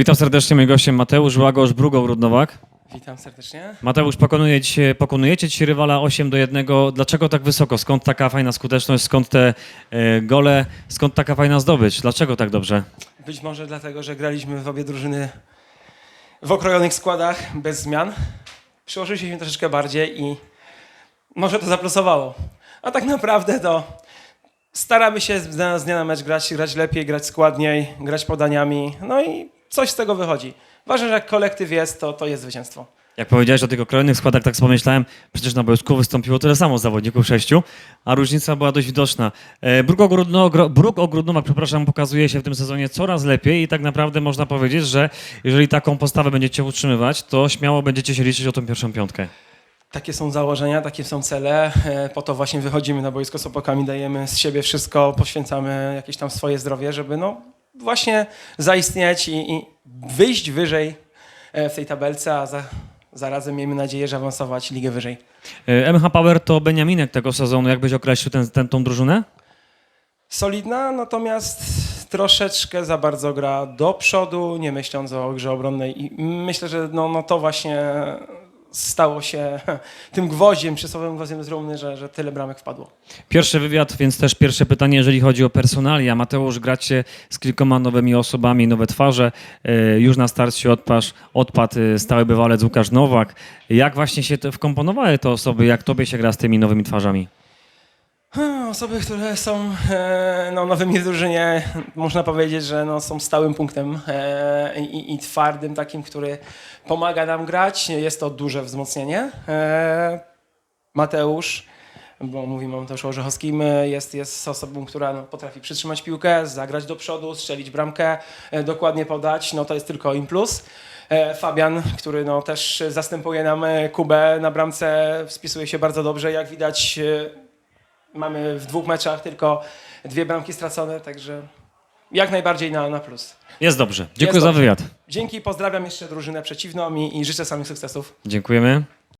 Witam serdecznie, moim gościem Mateusz Łagosz, Brugo Rudnowak. Witam serdecznie. Mateusz, pokonuje dzisiaj, pokonujecie ci rywala 8 do 1. Dlaczego tak wysoko? Skąd taka fajna skuteczność? Skąd te e, gole? Skąd taka fajna zdobycz? Dlaczego tak dobrze? Być może dlatego, że graliśmy w obie drużyny w okrojonych składach, bez zmian. Przyłożyliśmy się troszeczkę bardziej i może to zaplusowało. A tak naprawdę to staramy się z dnia z dnia na mecz grać, grać lepiej, grać składniej, grać podaniami. No i coś z tego wychodzi. Ważne, że jak kolektyw jest, to, to jest zwycięstwo. Jak powiedziałeś o tych okrojnych składach, tak sobie pomyślałem, przecież na boisku wystąpiło tyle samo zawodników, sześciu, a różnica była dość widoczna. E, Bruk, Ogródno, Bruk Ogródnowak, przepraszam, pokazuje się w tym sezonie coraz lepiej i tak naprawdę można powiedzieć, że jeżeli taką postawę będziecie utrzymywać, to śmiało będziecie się liczyć o tą pierwszą piątkę. Takie są założenia, takie są cele. E, Po to właśnie wychodzimy na boisko z opokami, dajemy z siebie wszystko, poświęcamy jakieś tam swoje zdrowie, żeby no właśnie zaistnieć i, i wyjść wyżej e, w tej tabelce, a za, zarazem miejmy nadzieję, że awansować ligę wyżej. E, MH Power to Beniaminek tego sezonu, jakbyś określił ten, ten, tą drużynę? Solidna, natomiast troszeczkę za bardzo gra do przodu, nie myśląc o grze obronnej i myślę, że no, no to właśnie stało się tym gwoździem, przysłowiowym gwoździem z rumny, że, że tyle bramek wpadło. Pierwszy wywiad, więc też pierwsze pytanie, jeżeli chodzi o personalia. Mateusz, gracie z kilkoma nowymi osobami, nowe twarze. E, Już na starcie odpadł, odpadł e, stały bywalec Łukasz Nowak. Jak właśnie się wkomponowały te osoby? Jak tobie się gra z tymi nowymi twarzami? Hmm, Osoby, które są e, no, nowymi w drużynie, można powiedzieć, że no, są stałym punktem e, i, i twardym takim, który pomaga nam grać. Jest to duże wzmocnienie. E, Mateusz, bo mówimy o Mateuszu Orzechowskim, jest, jest osobą, która no, potrafi przytrzymać piłkę, zagrać do przodu, strzelić bramkę, dokładnie podać. No, to jest tylko im plus. Fabian, który no, też zastępuje nam Kubę na bramce, spisuje się bardzo dobrze. Jak widać, Mamy w dwóch meczach tylko dwie bramki stracone, także jak najbardziej na, na plus. Jest dobrze. Dziękuję Jest za dobrze. wywiad. Dzięki, pozdrawiam jeszcze drużynę przeciwną i, i życzę samych sukcesów. Dziękujemy.